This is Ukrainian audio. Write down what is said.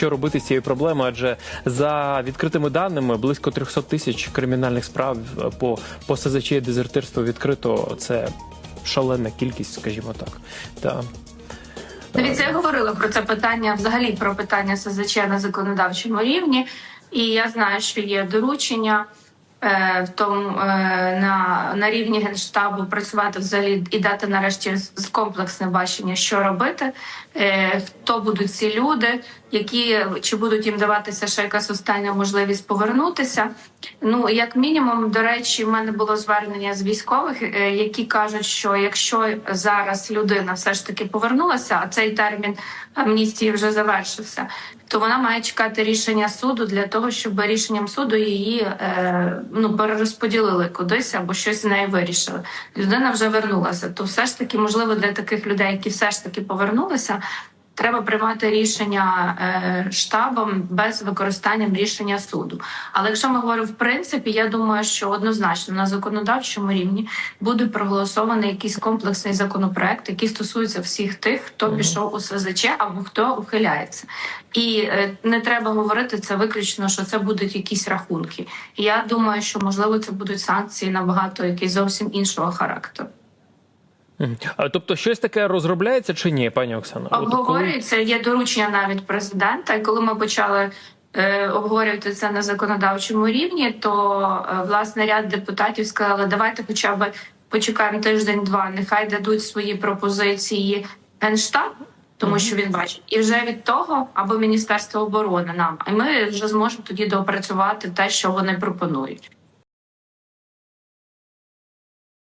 Що робити з цією проблемою? Адже за відкритими даними близько 300 тисяч кримінальних справ е, по, по СЗЧ і дезертирству відкрито. Це шалена кількість, скажімо так. Та Дивіться, я говорила про це питання, взагалі про питання СЗЧ на законодавчому рівні, і я знаю, що є доручення е, в тому е, на, на рівні генштабу працювати взагалі і дати нарешті з- комплексне бачення, що робити, е, хто будуть ці люди, які чи будуть їм даватися ще якась остання можливість повернутися. Ну як мінімум, до речі, в мене було звернення з військових, е, які кажуть, що якщо зараз людина все ж таки повернулася, а цей термін амністії вже завершився, то вона має чекати рішення суду для того, щоб рішенням суду її е, ну перерозподілили кудись або щось з нею вирішили. Людина вже вернулася. То все ж таки, можливо, для таких людей, які все ж таки повернулися. Треба приймати рішення е, штабом без використання рішення суду. Але якщо ми говоримо в принципі, я думаю, що однозначно на законодавчому рівні буде проголосований якийсь комплексний законопроект, який стосується всіх тих, хто пішов у СЗЧ або хто ухиляється. І е, не треба говорити це виключно, що це будуть якісь рахунки. Я думаю, що можливо це будуть санкції набагато якісь зовсім іншого характеру. А, тобто щось таке розробляється чи ні, пані Оксано? Обговорюється, є доручення навіть президента. І коли ми почали е, обговорювати це на законодавчому рівні, то е, власне ряд депутатів сказали, давайте хоча б почекаємо тиждень-два, нехай дадуть свої пропозиції генштаб. Тому що він бачить, і вже від того або Міністерство оборони нам, а ми вже зможемо тоді доопрацювати те, що вони пропонують.